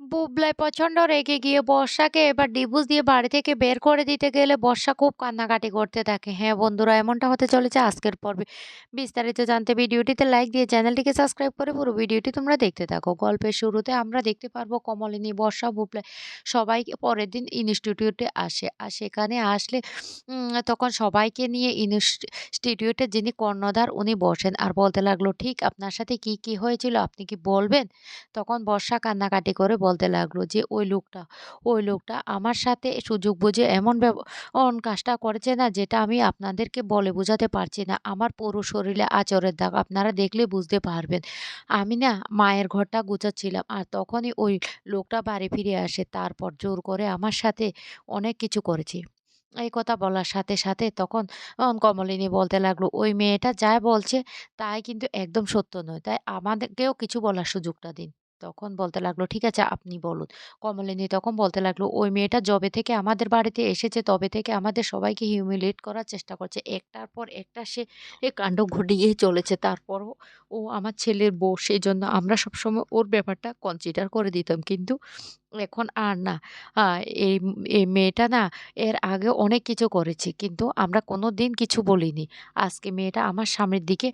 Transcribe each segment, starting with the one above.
বুবলাই প্রচণ্ড রেগে গিয়ে বর্ষাকে এবার ডিভোর্স দিয়ে বাড়ি থেকে বের করে দিতে গেলে বর্ষা খুব কান্নাকাটি করতে থাকে। হ্যাঁ বন্ধুরা, এমনটা হতে চলেছে আজকের পর্বে। বিস্তারিত জানতে ভিডিওটিতে লাইক দিয়ে চ্যানেলটিকে সাবস্ক্রাইব করে পুরো ভিডিওটি তোমরা দেখতে থাকো। গল্পের শুরুতে আমরা দেখতে পারব কমলিনী, বর্ষা, বুবলাই সবাই পরের দিন ইনস্টিটিউটে আসে আর সেখানে আসলে তখন সবাইকে নিয়ে ইনস্টিটিউটের যিনি কর্ণধার উনি বসেন আর বলতে লাগল, ঠিক আপনার সাথে কি কি হয়েছিল? আপনি কি বলবেন? তখন বর্ষা কান্নাকাটি করে বলতে লাগল যে, ওই লোকটা ওই লোকটা আমার সাথে সুযোগ বুঝে এমন কাজটা করেছে না যেটা আমি আপনাদেরকে বলে বোঝাতে পারছি না। আমার পুরো শরীরে আচরের দাগ, আপনারা দেখলে বুঝতে পারবেন। আমি না মায়ের ঘরটা গুছাচ্ছিলাম আর তখনই ওই লোকটা বাড়ি ফিরে আসে। তারপর জোর করে আমার সাথে অনেক কিছু করেছে। এই কথা বলার সাথে সাথে তখন কমলিনী বলতে লাগল, ওই মেয়েটা যা বলছে তাই কিন্তু একদম সত্য নয়। তাই আমাদেরকেও কিছু বলার সুযোগটা দিন। তখন বলতে লাগল, ঠিক আছে, আপনি বলুন। কমলিনী তখন বলতে লাগল, ওই মেয়েটা জবে থেকে আমাদের বাড়িতে এসেছে, তবে থেকে আমাদের সবাইকে হিউমিলেট করার চেষ্টা করছে। একটার পর একটা সে এ কাণ্ড ঘটিয়ে চলেছে। তারপরও ও আমার ছেলের বউ সেই জন্য আমরা সবসময় ওর ব্যাপারটা কনসিডার করে দিতাম। কিন্তু এখন আর না এই এই মেয়েটা না এর আগে অনেক কিছু করেছে কিন্তু আমরা কোনো দিন কিছু বলিনি আজকে মেয়েটা আমার স্বামীর দিকে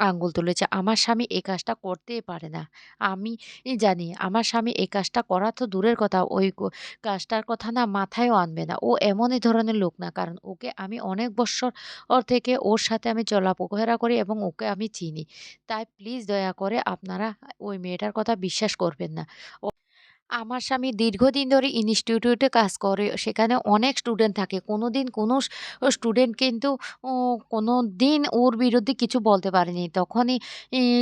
আঙ্গুল তুলেছে আমার স্বামী এই কাজটা করতেই পারে না আমি জানি আমার স্বামী এই কাজটা করা তো দূরের কথা ওই কাজটার কথা না মাথায়ও আনবে না। ও এমনই ধরনের লোক না। কারণ ওকে আমি অনেক বৎসর থেকে ওর সাথে আমি চলাফেরা করি এবং ওকে আমি চিনি। তাই প্লিজ দয়া করে আপনারা ওই মেয়েটার কথা বিশ্বাস করবেন না। ও আমার স্বামী দীর্ঘদিন ধরে ইনস্টিটিউটে কাজ করে। সেখানে অনেক স্টুডেন্ট থাকে। কোনো দিন কোনো স্টুডেন্ট কিন্তু ও কোনোদিন ওর বিরুদ্ধে কিছু বলতে পারেনি। তখনই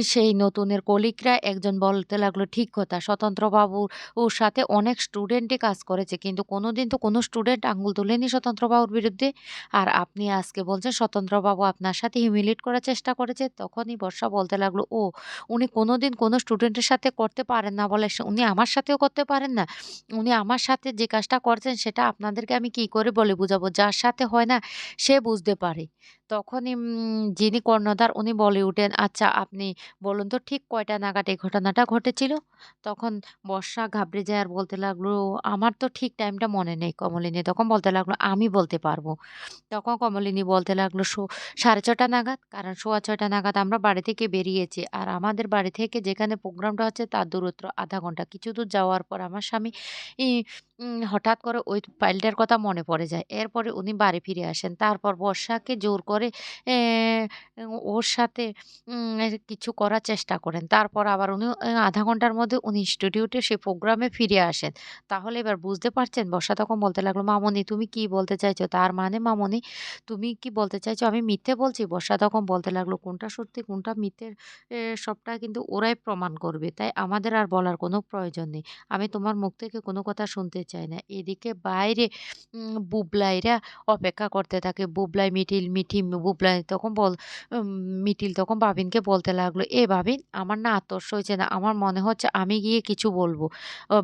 সেই নতুনের কলিকরা একজন বলতে লাগল, "ঠিক কথা স্বতন্ত্রবাবুর ওর সাথে অনেক স্টুডেন্টই কাজ করেছে। কিন্তু কোনো দিন তো কোনো স্টুডেন্ট আঙ্গুল তোলেনি স্বতন্ত্রবাবুর বিরুদ্ধে। আর আপনি আজকে বলছেন স্বতন্ত্রবাবু আপনার সাথে হিউমিলিয়েট করার চেষ্টা করেছে?" তখনই বর্ষা বলতে লাগল, "ও উনি কোনো দিন কোনো স্টুডেন্টের সাথে করতে পারেন না বলে উনি আমার সাথেও করতে পারেন না। উনি আমার সাথে যে কাজটা করছেন সেটা আপনাদেরকে আমি কি করে বলে বুঝাবো? যার সাথে হয় না সে বুঝতে পারে। তখনই যিনি কর্ণধার উনি বলে উঠেন, "আচ্ছা আপনি বলুন তো ঠিক কয়টা নাগাদ এই ঘটনাটা ঘটেছিল?" তখন বর্ষা ঘাবড়ে যায় আর বলতে লাগল, "আমার তো ঠিক টাইমটা মনে নেই কমলিনী।" তখন বলতে লাগল, "আমি বলতে পারব।" তখন কমলিনী বলতে লাগল, "সো 6:30 নাগাদ?" কারণ 6:15 নাগাদ আমরা বাড়ি থেকে বেরিয়েছি। আর আমাদের বাড়ি থেকে যেখানে প্রোগ্রামটা হচ্ছে তার দূরত্ব আধা ঘণ্টা। কিছু দূর যাওয়ার পর আমার স্বামী হঠাৎ করে ওই ফাইলটার কথা মনে পড়ে যায়। এরপরে উনি বাড়ি ফিরে আসেন। তারপর বর্ষাকে জোর করে ওর সাথে কিছু করার চেষ্টা করেন। তারপর আবার উনি আধা ঘণ্টার মধ্যে উনি স্টুডিওতে সেই প্রোগ্রামে ফিরে আসেন। তাহলে এবার বুঝতে পারছেন? বর্ষা তখন বলতে লাগল, মামনি তুমি কি বলতে চাইছো?" তার মানে মামনি তুমি কি বলতে চাইছো আমি মিথ্যে বলছি? বর্ষা তখন বলতে লাগল, "কোনটা সত্যি কোনটা মিথ্যে এ সবটা কিন্তু ওরাই প্রমাণ করবে। তাই আমাদের আর বলার কোনো প্রয়োজন নেই। আমি তোমার মুখ থেকে কোনো কথা শুনতে চাই না।" এদিকে বাইরে বুবলাইরা অপেক্ষা করতে থাকে। বুবলাই, মিঠিল, মিঠি, বুবলাই তখন বল মিঠিল তখন বাবিনকে বলতে লাগল, "এ বাবিন আমার না তর সইছে না। আমার মনে হচ্ছে আমি গিয়ে কিছু বলব।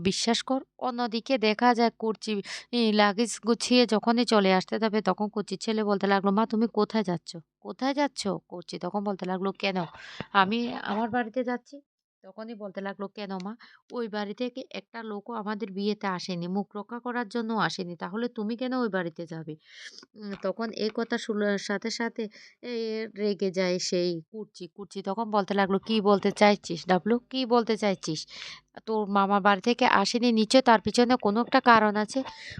বিশ্বাস কর।" অন্যদিকে দেখা যায় কুর্চি লাগেজ গুছিয়ে যখনই চলে আসতে যাবে তখন কুচির ছেলে বলতে লাগল, "মা তুমি কোথায় যাচ্ছ? কোথায় যাচ্ছ?" কুচি তখন বলতে লাগল, "কেন? আমি আমার বাড়িতে যাচ্ছি।" তখনই বলতে লাগল, "কেন মা? ওই বাড়ি থেকে একটা লোকও আমাদের বিয়েতে আসেনি। মুখ রক্ষা করার জন্যও আসেনি। তাহলে তুমি কেন ওই বাড়িতে যাবে?" তখন এই কথা শোনার সাথে, সাথে রেগে যায় সেই কুর্চি। কুর্চি তখন বলতে লাগল, "কি বলতে চাইছিস ডাবলু? কি বলতে চাইছিস? তোর মামার বাড়ি থেকে আসেনি নিচে তার পিছনে কোনো একটা কারণ আছে।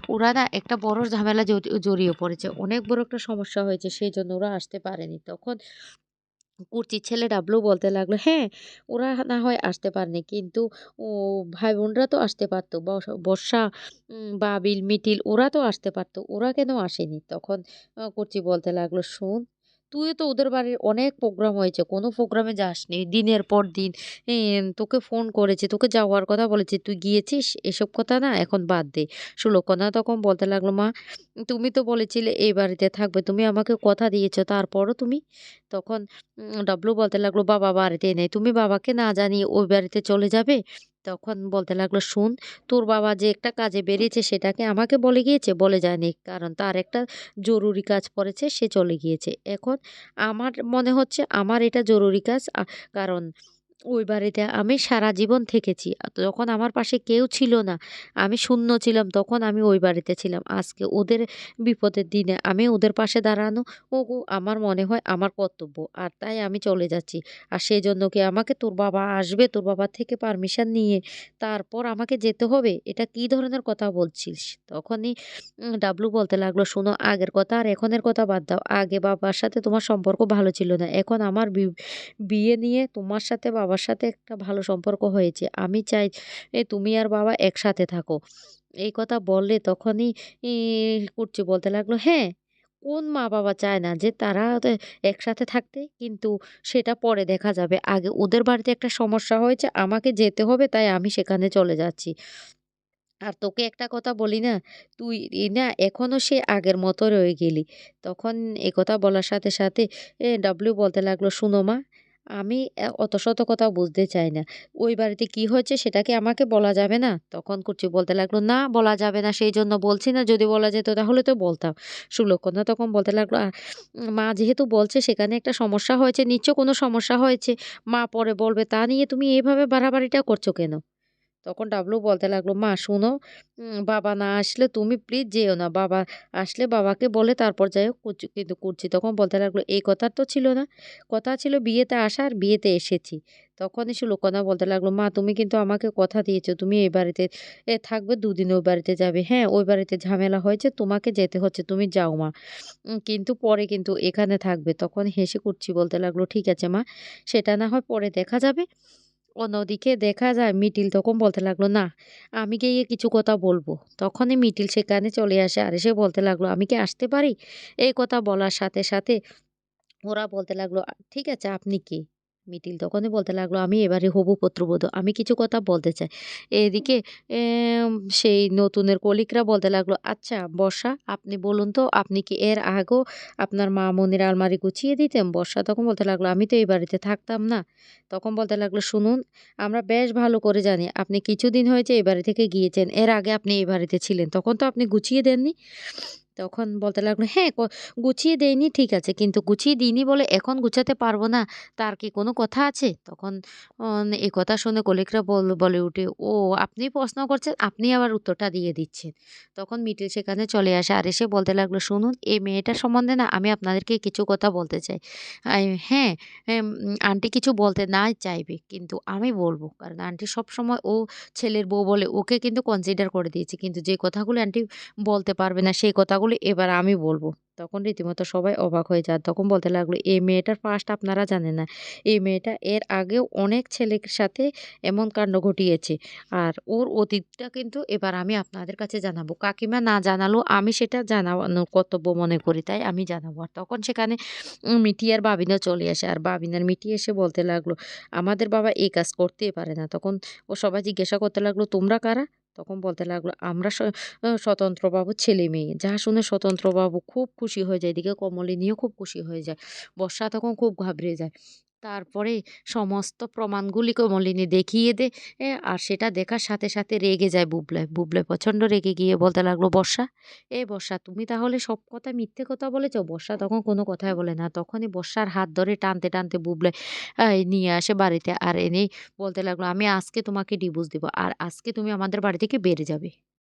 ওরা না একটা বড় ঝামেলা জড়ি জড়িয়ে পড়েছে। অনেক বড় একটা সমস্যা হয়েছে সেই জন্য ওরা আসতে পারেনি।" তখন কুর্চির ছেলে ডাবলু বলতে লাগল, "হ্যাঁ, ওরা না হয় আসতে পারেনি কিন্তু ও ভাই-বোনরা তো আসতে পারতো বর্ষা, বা বিল মিটিল ওরা তো আসতে পারতো ওরা কেন আসেনি?" তখন কুর্তি কুর্চি বলতে লাগল, "শোন, তুইও তো ওদের বাড়ির অনেক প্রোগ্রাম হয়েছে। কোনো প্রোগ্রামে যাসনি। দিনের পর দিন তোকে ফোন করেছে, তোকে যাওয়ার কথা বলেছে। তুই গিয়েছিস? এসব কথা না এখন বাদ দে।" সুলোচনা তখন বলতে লাগল, "মা, তুমি তো বলেছিলে এই বাড়িতে থাকবে। তুমি আমাকে কথা দিয়েছ। তারপরও তুমি?" তখন ডাবলু বলতে লাগল, "বাবা বাড়িতে নেই। তুমি বাবাকে না জানিয়ে ওই বাড়িতে চলে যাবে?" তখন বলতে লাগল, শুন তোর বাবা যে একটা কাজে বেরিয়েছে সেটাকে আমাকে বলে গিয়েছে? বলে যায়নি। কারণ তার একটা জরুরি কাজ পড়েছে সে চলে গিয়েছে। এখন আমার মনে হচ্ছে আমার এটা জরুরি কাজ। কারণ ওই বাড়িতে আমি সারা জীবন থেকেছি। যখন আমার পাশে কেউ ছিল না, আমি শূন্য ছিলাম তখন আমি ওই বাড়িতে ছিলাম। আজকে ওদের বিপদের দিনে আমি ওদের পাশে দাঁড়ানো ওগো আমার মনে হয় আমার কর্তব্য। আর তাই আমি চলে যাচ্ছি। আর সেই জন্য কি আমাকে তোর বাবা আসবে, তোর বাবার থেকে পারমিশন নিয়ে তারপর আমাকে যেতে হবে? এটা কি ধরনের কথা বলছিস? তখনই ডাবলু বলতে লাগল, "শোনো আগের কথা আর এখনের কথা বাদ দাও। আগে বাবার সাথে তোমার সম্পর্ক ভালো ছিল না। এখন আমার বিয়ে নিয়ে তোমার সাথে বাবার সাথে একটা ভালো সম্পর্ক হয়েছে। আমি চাই তুমি আর বাবা একসাথে থাকো।" এই কথা বললে তখনই কুটচি বলতে লাগল, "হ্যাঁ, কোন মা-বাবা চায় না যে তারা একসাথে থাকতে? কিন্তু সেটা পরে দেখা যাবে। আগে ওদের বাড়িতে একটা সমস্যা হয়েছে, আমাকে যেতে হবে তাই আমি সেখানে চলে যাচ্ছি। আর তোকে একটা কথা বলি না, তুই না এখনও সে আগের মতো রয়ে গেলি।" তখন একথা বলার সাথে, সাথে এ ডাবলু বলতে লাগল, "শোনো মা, আমি অত শত কথা বুঝতে চাই না। ওই বাড়িতে কি হয়েছে সেটা কি আমাকে বলা যাবে না?" তখন কুচি বলতে লাগল, "না বলা যাবে না সেই জন্য বলছি না। যদি বলা যেত তাহলে তো বলতাম।" সুলক্ষণা তখন বলতে লাগল, "আ মা যেহেতু বলছে সেখানে একটা সমস্যা হয়েছে, নিশ্চয় কোনো সমস্যা হয়েছে। মা পরে বলবে তা নিয়ে তুমি এভাবে বাড়াবাড়িটা করছ কেন?" তখন ডাবলু বলতে লাগল, "মা শোনো, বাবা না আসলে তুমি প্লিজ যেও না। বাবা আসলে বাবাকে বলে তারপর যাইও।" কুচি কিন্তু করছি তখন বলতে লাগল, "এই কথার তো ছিল না। কথা ছিল বিয়েতে আসা আর বিয়েতে এসেছি।" তখনই সুলক্ষণা বলতে লাগল, "মা তুমি কিন্তু আমাকে কথা দিয়েছ তুমি এই বাড়িতে এ থাকবে, দুদিন ওই বাড়িতে যাবে। হ্যাঁ, ওই বাড়িতে ঝামেলা হয়েছে, তোমাকে যেতে হচ্ছে। তুমি যাও মা। কিন্তু পরে কিন্তু এখানে থাকবে।" তখন হেসে করছি বলতে লাগল, "ঠিক আছে মা, সেটা না হয় পরে দেখা যাবে।" অন্যদিকে দেখা যায় মিটিল তখন বলতে লাগল, "না, আমি গিয়ে কিছু কথা বলব।" তখনই মিটিল সেখানে চলে আসে আর এসে বলতে লাগল, "আমি কি আসতে পারি?" এই কথা বলার সাথে, সাথে ওরা বলতে লাগল, ঠিক আছে, আপনি কে?" মিটিল তখনই বলতে লাগল, "আমি এবারে হবু পুত্রবধূ। আমি কিছু কথা বলতে চাই।" এদিকে সেই নতুনের কলিকরা বলতে লাগল, "আচ্ছা বর্ষা, আপনি বলুন তো আপনি কি এর আগেও আপনার মামুনির আলমারি গুছিয়ে দিতেন?" বর্ষা তখন বলতে লাগল, "আমি তো এই বাড়িতে থাকতাম না।" তখন বলতে লাগল, "শুনুন, আমরা বেশ ভালো করে জানি আপনি কিছুদিন হয়েছে এই বাড়ি থেকে গিয়েছেন। এর আগে আপনি এই বাড়িতে ছিলেন। তখন তো আপনি গুছিয়ে দেননি?" তখন বলতে লাগল, "হ্যাঁ, গুছিয়ে দেইনি ঠিক আছে। কিন্তু গুছিয়ে দিইনি বলে এখন গুছাতে পারব না, তার কি কোনো কথা আছে?" তখন এ কথা শুনে কলিকরা বল বলে উঠে, "ও আপনি প্রশ্ন করছেন, আপনি আবার উত্তরটা দিয়ে দিচ্ছেন।" তখন মিটিল সেখানে চলে আসে আর এসে বলতে লাগল, "শুনুন, এই মেয়েটার সম্বন্ধে না আমি আপনাদেরকে কিছু কথা বলতে চাই। হ্যাঁ, আন্টি কিছু বলতে না চাইবে, কিন্তু আমি বলব কারণ আন্টি সবসময় ও ছেলের বউ বলে ওকে কিন্তু কনসিডার করে দিয়েছে। কিন্তু যে কথাগুলো আন্টি বলতে পারবে না সেই কথাগুলো এবার আমি বলব তখন রীতিমতো সবাই অবাক হয়ে যায়। তখন বলতে লাগল, "এই মেয়েটার পাস্ট আপনারা জানেন না। এই মেয়েটা এর আগেও অনেক ছেলের সাথে এমন কাণ্ড ঘটিয়েছে। আর ওর অতীতটা কিন্তু এবার আমি আপনাদের কাছে জানাব। কাকিমা না জানালো আমি সেটা জানানোর কর্তব্য মনে করি, তাই আমি জানাব।" আর তখন সেখানে মিঠি আর বাবিনও চলে আসে। আর বাবিন আর মিঠি এসে বলতে লাগল, "আমাদের বাবা এই কাজ করতেই পারে না।" তখন ও সবাই জিজ্ঞাসা করতে লাগল, "তোমরা কারা?" তখন বলতে লাগল, "আমরা স্বতন্ত্র আ স্বতন্ত্রবাবুর ছেলে-মেয়ে।" যা শুনে স্বতন্ত্রবাবু খুব খুশি হয়ে যায়। এদিকে কমলিনীও খুব খুশি হয়ে যায়। বর্ষা তখন খুব ঘাবড়ে যায়। তারপরে সমস্ত প্রমাণগুলি কমলিনী দেখিয়ে দে আর সেটা দেখার সাথে, সাথে রেগে যায় বুবলাই। বুবলাই প্রচণ্ড রেগে গিয়ে বলতে লাগল, "বর্ষা, এ বর্ষা তুমি তাহলে সব কথা মিথ্যে কথা বলেছ?" বর্ষা তখন কোনো কথাই বলে না। তখনই বর্ষার হাত ধরে টানতে, টানতে বুবলাই নিয়ে আসে বাড়িতে। আর এনেই বলতে লাগল, "আমি আজকে তোমাকে ডিভোর্স দিব। আর আজকে তুমি আমাদের বাড়ি থেকে বের যাবে।"